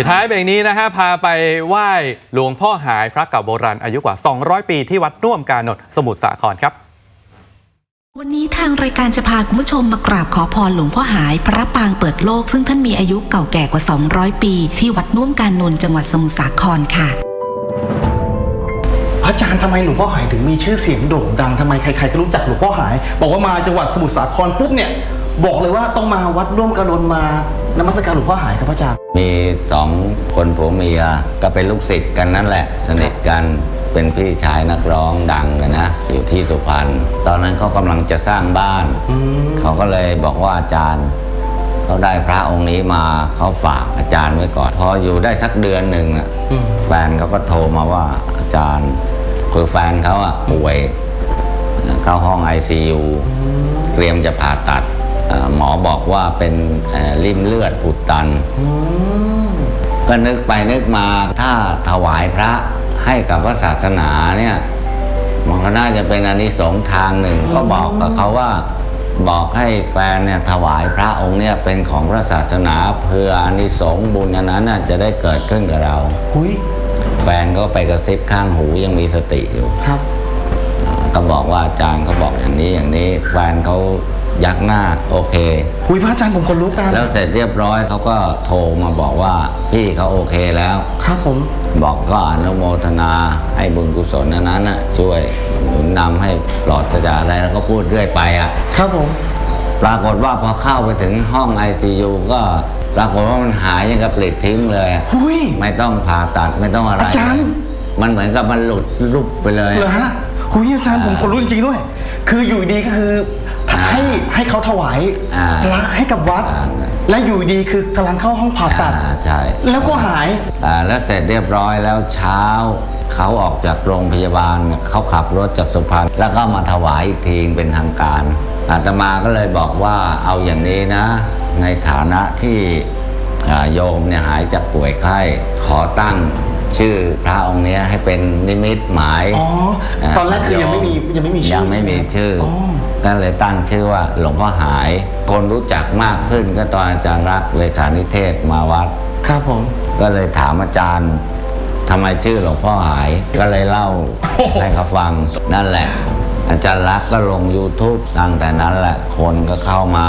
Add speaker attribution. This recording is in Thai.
Speaker 1: ปิดท้ายเบรกนี้นะฮะพาไปไหว้หลวงพ่อหายพระเก่าโบราณอายุกว่า 200 ปีที่วัดน่วมกาหนดสมุทรสาครครับ
Speaker 2: วันนี้ทางรายการจะพาคุณผู้ชมมากราบขอพรหลวงพ่อหายพระปางเปิดโลก ซึ่งท่านมีอายุเก่าแก่กว่า 200 ปี ที่วัดน่วมการนนท์จังหวัดสมุทรสาครค่ะ
Speaker 3: พระอาจารย์ทำไมหลวงพ่อหายถึงมีชื่อเสียงโด่งดังทำไมใครๆก็รู้จักหลวงพ่อหาย บอกว่ามาจังหวัดสมุทรสาครปุ๊บเนี่ย บอกเลยว่าต้องมาวัดร่วมกระนนมานมัสการหลวงพ่อหายครับพระอาจารย์
Speaker 4: มีสองคนผัวเมียก็เป็นลูกศิษย์กันนั่นแหละ สนิทกันเป็นพี่ชายนักร้องดังเลยนะ อยู่ที่สุพรรณตอนนั้นเขากำลังจะสร้างบ้านเขาก็เลยบอกว่าอาจารย์เขาได้พระองค์นี้มาเขาฝากอาจารย์ไว้ก่อน พออยู่ได้สักเดือนหนึ่งน่ะ
Speaker 3: อืม
Speaker 4: แฟนเขาก็โทรมาว่าอาจารย์คือแฟนเขาอะป่วย เข้าห้อง ICU เตรียมจะผ่าตัดเอ่อ หมอบอกว่าเป็นเอ่อริ่มเลือดอุดตัน ก็นึกไปนึกมาถ้าถวายพระให้กับพระศาสนาเนี่ยมันก็น่าจะเป็นอานิสงส์ทางหนึ่ง ก็บอกกับเขาว่าบอกให้แฟนเนี่ยถวายพระองค์เนี่ยเป็นของพระศาสนาเพื่ออานิสงส์บุญอันนั้นน่ะจะได้เกิดขึ้นกับเรา
Speaker 3: หุย
Speaker 4: แฟนก็ไปกระซิบข้างหูยังมีสติอยู่
Speaker 3: ครับ
Speaker 4: ก็บอกว่าอาจารย์เขาบอกอย่างนี้อย่างนี้แฟนเขา ยักหน้าโอเค
Speaker 3: หุยพระอาจารย์ผมคนลุกกัน
Speaker 4: แล้วเสร็จเรียบร้อยเขาก็โทรมาบอกว่าพี่เขาโอเคแล้ว
Speaker 3: ครับผม
Speaker 4: บอกก็อนุโมทนาให้บุญกุศลอันนั้นน่ะช่วยหนุนนำให้ปลอดจากอะไรแล้วก็พูดเรื่อยไปอะ
Speaker 3: ครับผม
Speaker 4: ปรากฏว่าพอเข้าไปถึงห้อง ICU ก็ปรากฏว่ามันหายอย่างกับปลิดทิ้งเลยอะ
Speaker 3: หุย
Speaker 4: ไม่ต้องผ่าตัดไม่ต้องอะไร
Speaker 3: อาจารย์
Speaker 4: มันเหมือนกับมันหลุดลุบไปเลย
Speaker 3: เหรอฮะหุยอาจารย์ผมคนลุกจริงๆด้วย คืออยู่ดีก็คือ ให้ให้เขาถวาย
Speaker 4: อ่า
Speaker 3: พระให้กับวัด
Speaker 4: อ่า
Speaker 3: และอยู่ดีคือกำลังเข้าห้องผ่าตัด
Speaker 4: อ่าใช่
Speaker 3: แล้วก็หาย
Speaker 4: อ่าแล้วเสร็จเรียบร้อยแล้วเช้าเขาออกจากโรงพยาบาลเขาขับรถจากสุพรรณแล้วก็มาถวายอีกทีเป็นทางการอาตมาก็เลยบอกว่าเอาอย่างนี้นะ ในฐานะที่อ่า โยมเนี่ยหายจากป่วยไข้ ขอตั้งชื่อพระองค์เนี้ยให้เป็นนิมิตหมาย
Speaker 3: อ๋อตอนแรกคือยังไม่มียังไม่มีชื่อ
Speaker 4: ยังไม่มีชื่อ
Speaker 3: อ๋อ
Speaker 4: ก็เลยตั้งชื่อว่าหลวงพ่อหาย คนรู้จักมากขึ้นก็ตอนอาจารย์รักษณ์เลขานิเทศมาวัด
Speaker 3: ครับผม
Speaker 4: ก็เลยถามอาจารย์ทำไมชื่อหลวงพ่อหาย ก็เลยเล่าให้เขาฟัง นั่นแหละ อาจารย์รักษณ์ก็ลง YouTube ตั้งแต่นั้นแหละ คนก็เข้ามา